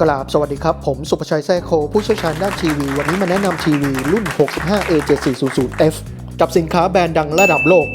กราบสวัสดีครับ ผมสุภชัยแท้โค ผู้เชี่ยวชาญด้านทีวี วันนี้มาแนะนำทีวี รุ่น 65A7400F กับสินค้าแบรนด์ดังระดับโลก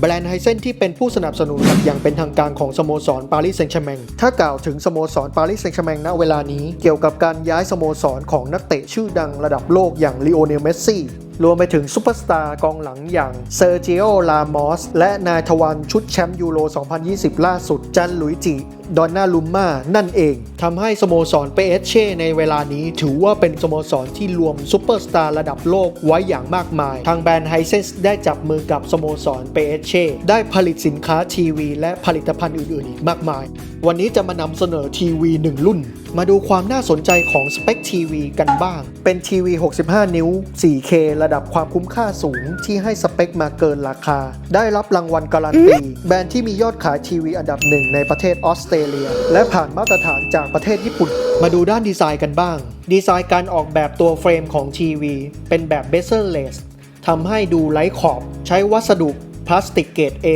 แบรนด์ไฮเซนที่เป็นผู้สนับสนุนหลักอย่างเป็นทางการของสโมสรปารีสแซงต์แชร์แมงถ้ากล่าวถึงสโมสรปารีสแซงต์แชร์แมงณเวลานี้เกี่ยวกับการย้ายสโมสรของนักเตะชื่อดังระดับโลกอย่างลีโอเนลเมสซี่รวมไปถึงซุปเปอร์สตาร์กองหลังอย่างเซอร์จิโอลามอสและนายทวันชุดแชมป์ยูโร 2020 ล่าสุดจันหลุยจิดอนนาลุมมานั่นเองทำให้สโมสรเปเอเช่ในเวลานี้ถือว่าเป็นสโมสรที่รวมซุปเปอร์สตาร์ระดับโลกไว้อย่างมากมาย ทางแบรนด์ไฮเซนส์ได้จับมือกับสโมสรเปเอเช่ได้ผลิตสินค้าทีวี และผลิตภัณฑ์อื่นๆอีกมากมาย วันนี้จะมานำเสนอทีวีหนึ่งรุ่น มาดูความน่าสนใจของสเปคทีวีกันบ้าง เป็นทีวี 65 นิ้ว 4K ระดับความคุ้มค่าสูงที่ให้สเปคมาเกินราคา ได้รับรางวัลการันตีแบรนด์ที่มียอดขายทีวีอันดับหนึ่งในประเทศออสเตรเลีย และผ่านมาตรฐานจากประเทศญี่ปุ่น มาดูด้านดีไซน์กันบ้าง ดีไซน์การออกแบบตัวเฟรมของทีวี เป็นแบบเบเซอร์เลสทำให้ดูไร้ขอบ ใช้วัสดุพลาสติกเกรด A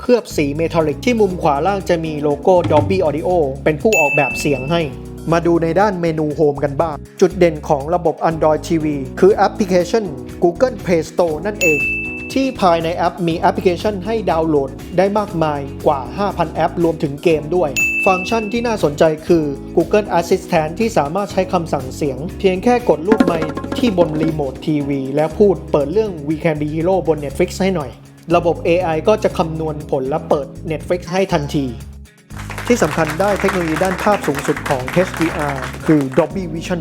เคลือบสีเมทัลลิกที่มุมขวาล่างจะมีโลโก้ Dolby Audio เป็นผู้ออกแบบเสียงให้ มาดูในด้านเมนูโฮมกันบ้าง จุดเด่นของระบบ Android TV คือแอปพลิเคชัน Google Play Store นั่นเอง ที่ภายในแอปมีแอปพลิเคชันให้ดาวน์โหลดได้มากมายกว่า 5,000 แอป รวมถึงเกมด้วย ฟังก์ชันที่น่าสนใจคือ Google Assistant ที่สามารถใช้คำสั่งเสียง เพียงแค่กดลูกไมค์ที่บนรีโมททีวีแล้วพูดเปิดเรื่อง We Can Be Hero บน Netflix ให้หน่อย ระบบ AI ก็จะคำนวณผลและเปิด Netflix ให้ทันที ที่สำคัญได้เทคโนโลยีด้านภาพสูงสุดของ HDR คือ Dolby Vision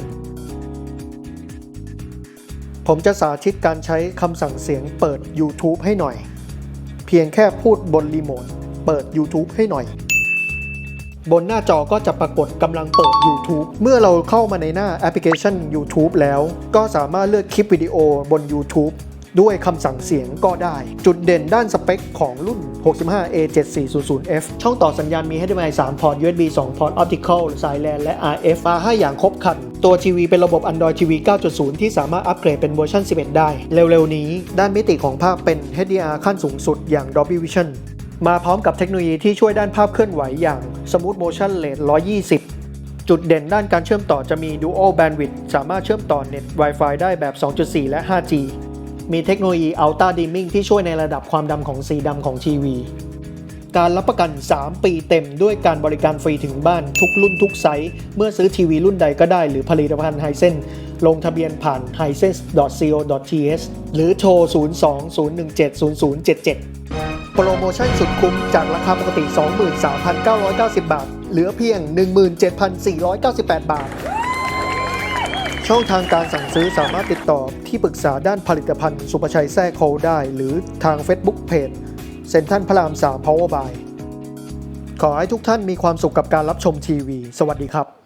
ผมจะสาธิตการใช้คำสั่งเสียงเปิด YouTube ให้หน่อย เพียงแค่พูดบนรีโมทเปิด YouTube ให้หน่อย บนหน้าจอก็จะปรากฏกำลังเปิด YouTube เมื่อเราเข้ามาในหน้าแอปพลิเคชัน YouTube แล้ว ก็สามารถเลือกคลิปวิดีโอบน YouTube ด้วยคำสั่งเสียงก็ได้ จุดเด่นด้านสเปคของรุ่น 65A7400F ช่องต่อสัญญาณมี HDMI 3 พอร์ต USB 2 พอร์ต Optical สาย LAN และ RF มาให้อย่างครบครัน ตัวทีวีเป็นระบบ Android TV 9.0 ที่สามารถอัปเกรดเป็นเวอร์ชัน11 ได้ เร็วๆ นี้ด้านมิติของภาพเป็น HDR ขั้นสูงสุดอย่าง Dolby Vision มาพร้อมกับเทคโนโลยีที่ช่วยด้านภาพเคลื่อนไหวอย่าง Smooth Motion Rate 120จุดเด่นด้านการเชื่อมต่อจะมี Dual Bandwidth สามารถเชื่อมต่อเน็ต Wi-Fi ได้แบบ 2.4 และ 5G มีเทคโนโลยี Ultra Dimming ที่ช่วยในระดับความดำของสีดำของทีวี การรับประกัน 3 ปีเต็มด้วยการบริการฟรีถึงบ้านทุกรุ่นทุกไซส์ เมื่อซื้อทีวีรุ่นใดก็ได้หรือผลิตภัณฑ์ไฮเซนลงทะเบียนผ่าน h i s e n s c o th หรือโทร 02-017-0077 โปรโมชั่นสุดคุ้มจากราคาปกติ 23,990 บาท เหลือเพียง 17,498 บาท ช่องทางการสั่งซื้อสามารถติดต่อที่ปรึกษาด้านผลิตภัณฑ์ สุภชัยแท้โคได้ หรือทาง Facebook Page เซ็นทรัลพระราม3 Power by ขอให้ทุกท่านมีความสุขกับการรับชมทีวี สวัสดีครับ